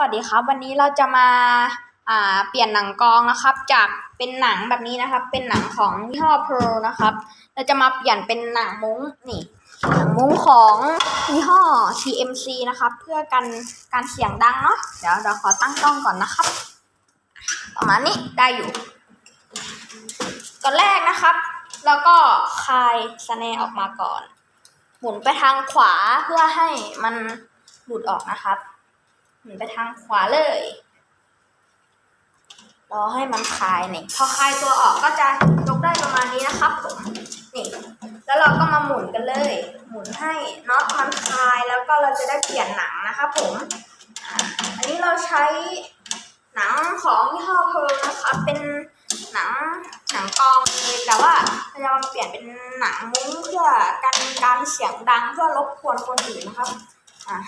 วัสดีครับ วันนี้เราจะมาอ่าเปลี่ยนหนังกองนะครับ จากเป็นหนังแบบนี้นะครับ เป็นหนังของยี่ห้อ Pearl นะครับ เราจะมาเปลี่ยนเป็นหนังมุ้งนี่หนังมุ้งของยี่ห้อ TMC นะครับ เพื่อกันการเสียงดังเนาะเดี๋ยวเราขอตั้งกล้องก่อนนะครับประมาณนี้ได้อยู่ก่อนแรกนะครับ แล้วก็คลายสแนออกมาก่อน หมุนไปทางขวาเพื่อให้มันหลุดออกนะครับ หมุนไปทางขวาเลย รอให้มันคลายนี่พอคลายตัวออกก็จะยกได้ประมาณนี้นะครับผมนี่แล้วเราก็มาหมุนกันเลย หมุนให้น็อตมันคลายแล้วก็เราจะได้เปลี่ยนหนังนะครับผมอันนี้เราใช้หนังของยี่ห้อเพร์ลนะคะเป็นหนังหนังกองเลยแต่ว่าเราจะมาเปลี่ยนเป็นหนังมุ้งเพื่อกันการเสียงดังเพื่อรบกวนคนอื่นนะครับอะ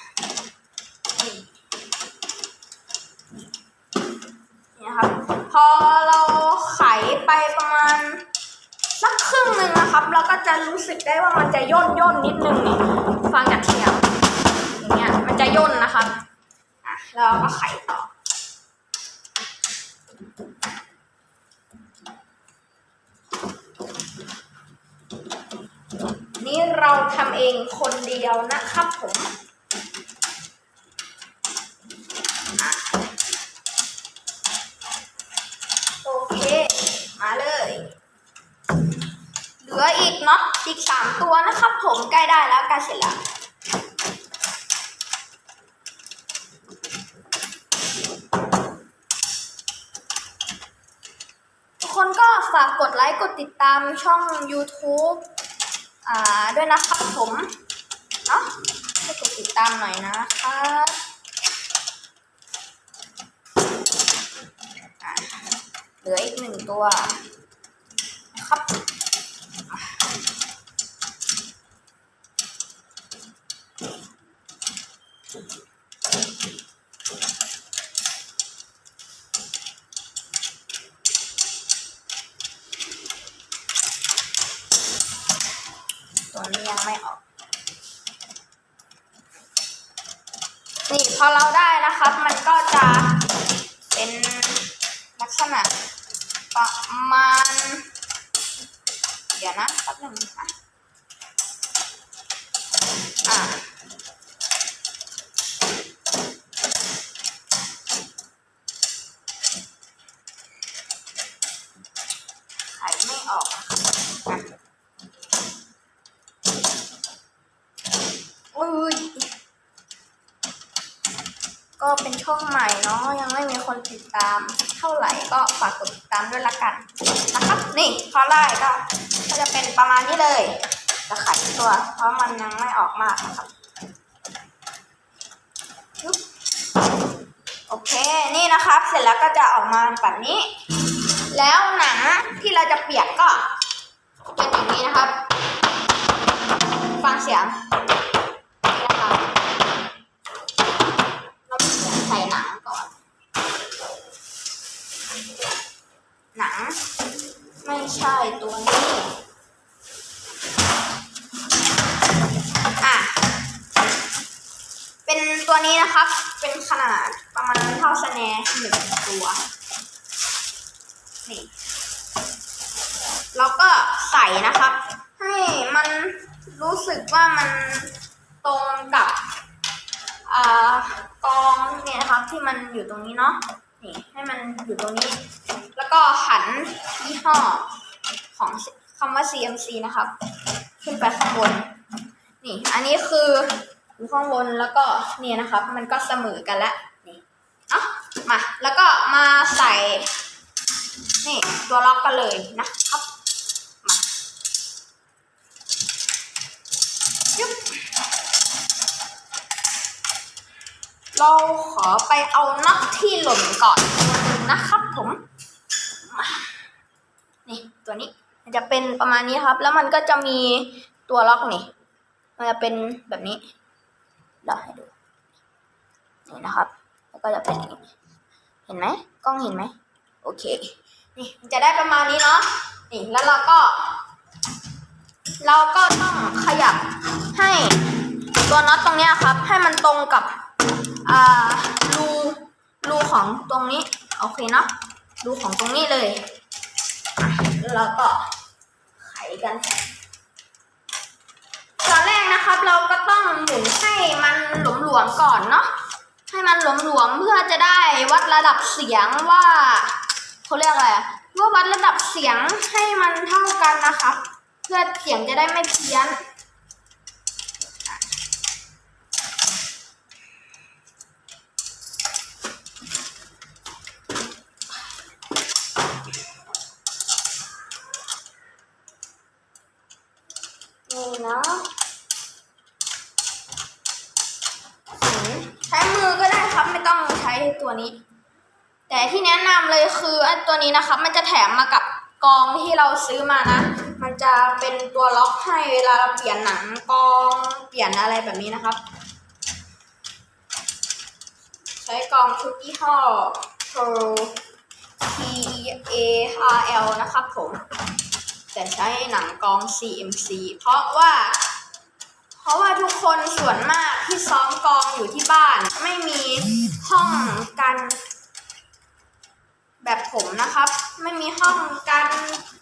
เราก็จะรู้สึกได้ว่ามันจะย่นย่นนิดนึงนี่ฟังจากเสียงอย่างเงี้ยมันจะย่นนะคะอะแล้วเราก็ไขต่อนี่เราทำเองคนเดียวนะครับผม โอเค มาเลย เหลืออีกเนาะ อีกสามตัวนะครับ ผมใกล้ได้แล้วใกล้เสร็จแล้วทุกคนก็ฝากกดไลค์กดติดตามช่อง YouTube อ่าด้วยนะครับผมเนาะให้กดติดตามหน่อยนะครับอะเหลืออีกหนึ่งตัวนะครับ ตัวนี้ยังไม่ออก นี่พอเราได้นะครับ มันก็จะเป็นลักษณะประมาณ เดี๋ยวนะแป๊บนึงนะอะไขไม่ออกนะคะอะอุ้ย ก็เป็นช่องใหม่เนาะยังไม่มี คนติดตามเท่าไหร่ก็ฝากกดติดตามด้วยละกันนะครับนี่พอไล่ก็ก็จะเป็นประมาณนี้เลยจะขายตัว เพราะมันยังไม่ออกมากนะครับปึ๊บโอเคนี่นะครับ เสร็จแล้วก็จะออกมาแบบนี้ แล้วหนังที่เราจะเปียกก็ ตัวนี้นะครับ เป็นขนาดประมาณเท่าสแนร์หนึ่งตัว นี่ แล้วก็ใส่นะครับ ให้มันรู้สึกว่ามันตรงกับอ่ากองเนี่ยนะครับที่มันอยู่ตรงนี้เนาะนี่ให้มันอยู่ตรงนี้ แล้วก็หันยี่ห้อของคำว่า CMC นะครับ ขึ้นไปข้างบน นี่ อันนี้คือ อยู่ข้างบนแล้วก็เนี่ยนะครับ มันก็เสมอกันแล้วนี่เอะมาแล้วก็มาใส่ นี่ตัวล็อกกันเลยนะครับมายุบเราขอไปเอาน็อตที่หล่นก่อนนะครับผมมานี่ตัวนี้มันจะเป็นประมาณนี้ครับ แล้วมันก็จะมีตัวล็อกนี่ มันจะเป็นแบบนี้ นี่นะครับ แล้วก็จะเป็นอย่างนี้เห็นไหมกล้องเห็นไหมโอเค นี่จะได้ประมาณนี้เนาะนี่แล้วเราก็ เราก็ต้องขยับให้ตัวน็อตตรงเนี้ยครับ ให้มันตรงกับอ่ารูของตรงนี้โอเคเนาะดูของตรงนี้เลยแล้วก็ไขกันตอนแรกนะครับ เราก็ต้องหมุนให้มันหลวมๆก่อนเนาะ ให้มันหลวมๆเพื่อจะได้วัดระดับเสียงว่าเขาเรียกอะไรว่าวัดระดับเสียงให้มันเท่ากันนะครับ เพื่อเสียงจะได้ไม่เพี้ยนเนาะหืมใช้มือก็ได้ครับไม่ ไอตัวนี้ แต่ที่แนะนำเลยคือไอ้ตัวนี้นะครับมันจะแถมมากับกองที่เราซื้อมานะ มันจะเป็นตัวล็อกให้เวลาเราเปลี่ยนหนังกองเปลี่ยนอะไรแบบนี้นะครับ ใช้กองทุกยี่ห้อ Pro T A R L นะครับผม แต่ใช้หนังกอง CMC เพราะว่า เพราะว่าทุกคนส่วนมากที่ซ้อมกองอยู่ที่บ้าน ไม่มีห้องกัน แบบผมนะครับ ไม่มีห้องกัน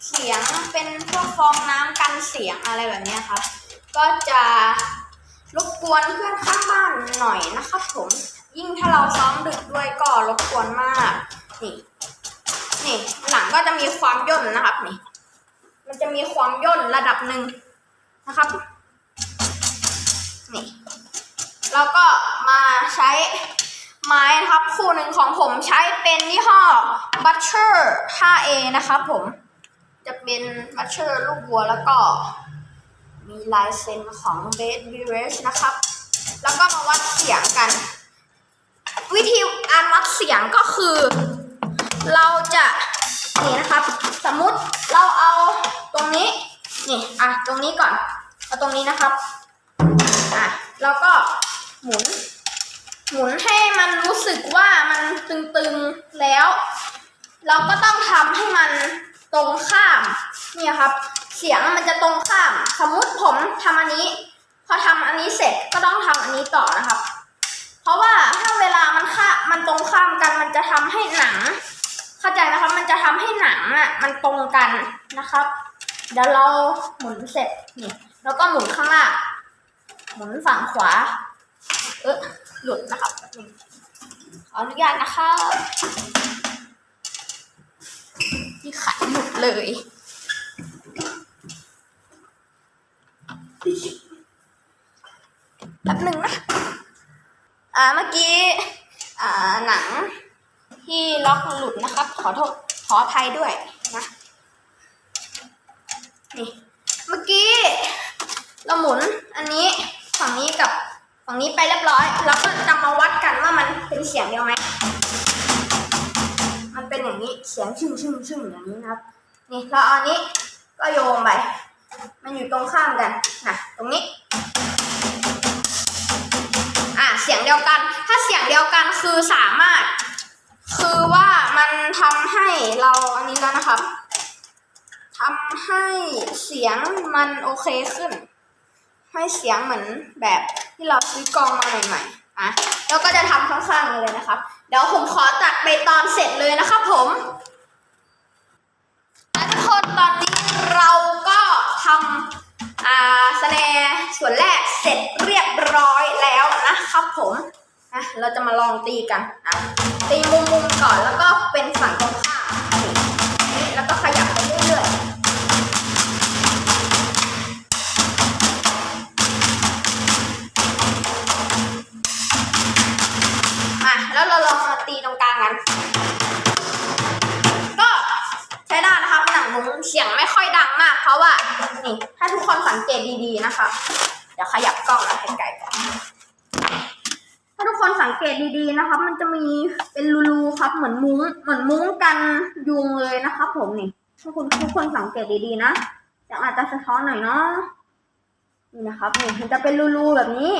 เสียงเป็นพวกฟองน้ำกันเสียงอะไรแบบนี้ครับ ก็จะรบกวนเพื่อนข้างบ้านหน่อยนะครับผม ยิ่งถ้าเราซ้อมดึกด้วยก็รบกวนมาก นี่นี่หลังก็จะมีความย่นนะครับนี่ มันจะมีความย่นระดับหนึ่งนะครับ แล้วก็มาใช้ไม้นะครับ คู่หนึ่งของผมใช้เป็นยี่ห้อ Butcher 5A นะครับผม จะเป็น Butcher ลูกวัวแล้วก็ มีลายเซ็นของ b a s b e r a g e นะครับ แล้วก็มาวัดเสียงกัน วิธีการวัดเสียงก็คือ เราจะนี่นะครับ สมมุติเราเอาตรงนี้นี่อะตรงนี้ก่อนเอาตรงนี้นะครับอะแล้วก็ หมุน หมุนให้มันรู้สึกว่ามันตึงๆแล้ว เราก็ต้องทำให้มันตรงข้ามเนี่ยครับ เสียงมันจะตรงข้าม สมมุติผมทำอันนี้ พอทำอันนี้เสร็จก็ต้องทำอันนี้ต่อนะครับ เพราะว่าถ้าเวลามันค่ามันตรงข้ามกันมันจะทำให้หนัง เข้าใจนะครับ มันจะทำให้หนังอะมันตรงกันนะครับเดี๋ยวเราหมุนเสร็จนี่แล้วก็หมุนข้างล่างหมุนฝั่งขวา เออหลุดนะครับขออนุญาตนะครับที่ขันหลุดเลยแป๊บหนึ่งนะ อ่า เมื่อกี้ อ่า หนังที่ล็อกหลุดนะครับ ขอโทษ ขออภัยด้วยนะ นี่ เมื่อกี้ เราหมุนอันนี้ฝั่งนี้กับฝั่งนี้ ไปเรียบร้อย แล้วก็จะมาวัดกันว่ามันเป็นเสียงเดียวไหม มันเป็นอย่างนี้เสียงชึ่งชึ่งชึ่งอย่างนี้ครับ นี่เราเอาอันนี้ก็โยงไป มันอยู่ตรงข้ามกันนะตรงนี้ อะเสียงเดียวกัน ถ้าเสียงเดียวกันคือสามารถ คือว่ามันทำให้เราอันนี้แล้วนะครับทำให้เสียงมันโอเคขึ้น ให้เสียงเหมือนแบบ ที่เราซื้อกองมาใหม่ๆอะแล้วก็จะทำข้างๆเลยนะครับ เดี๋ยวผมขอตัดไปตอนเสร็จเลยนะครับผมและทุกคนตอนนี้เราก็ทำอ่าสแนส่วนแรกเสร็จเรียบร้อยแล้วนะครับผมอะเราจะมาลองตีกันอะตีมุมๆก่อนแล้วก็เป็นฝั่งตรงข้าม อยดังมากเพราะว่านี่ถ้าทุกคนสังเกตดีๆนะคะ เดี๋ยวขยับกล้องมาให้ไกลก่อนถ้าทุกคนสังเกตดีๆนะครับ มันจะมีเป็นรูๆครับ เหมือนมุ้งเหมือนมุ้งกันยุงเลยนะครับ ผมนี่ถ้าคุณทุกคนสังเกตดีๆนะเดี๋ยวอาจจะสะท้อนหน่อยเนาะนี่นะครับนี่มันจะเป็นรูๆแบบนี้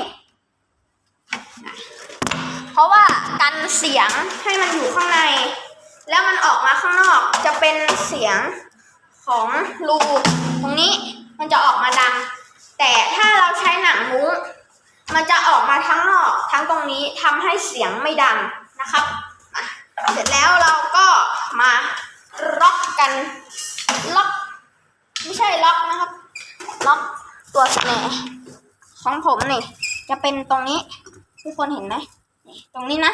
เพราะว่ากันเสียงให้มันอยู่ข้างใน แล้วมันออกมาข้างนอกจะเป็นเสียง ของรูตรงนี้มันจะออกมาดังแต่ถ้าเราใช้หนังมุ้งมันจะออกมาทั้งนอกทั้งตรงนี้ทำให้เสียงไม่ดังนะครับเสร็จมาล็อกกันล็อกไม่ใช่ล็อกนะครับล็อกตัวสแหนของผมนี่จะเป็นตรงนี้ทุกคนเห็นไหมตรงนี้นะ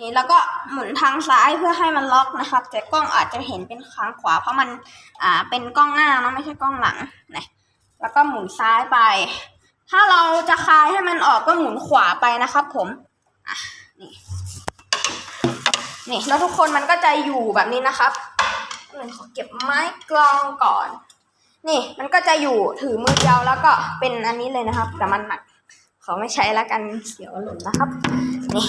นี่แล้วก็หมุนทางซ้ายเพื่อให้มันล็อกนะครับ แต่กล้องอาจจะเห็นเป็นทางขวา เพราะมันอ่าเป็นกล้องหน้าเนาะไม่ใช่กล้องหลังนะแล้วก็หมุนซ้ายไป ถ้าเราจะคลายให้มันออกก็หมุนขวาไปนะครับ ผมอะนี่นี่แล้วทุกคนมันก็จะอยู่แบบนี้นะครับหนึ่งขอเก็บไม้กลองก่อน นี่มันก็จะอยู่ถือมือเดียวแล้วก็เป็นอันนี้เลยนะครับ แต่มันหนักขอไม่ใช้แล้วกันเสียวหล่นนะครับ นี่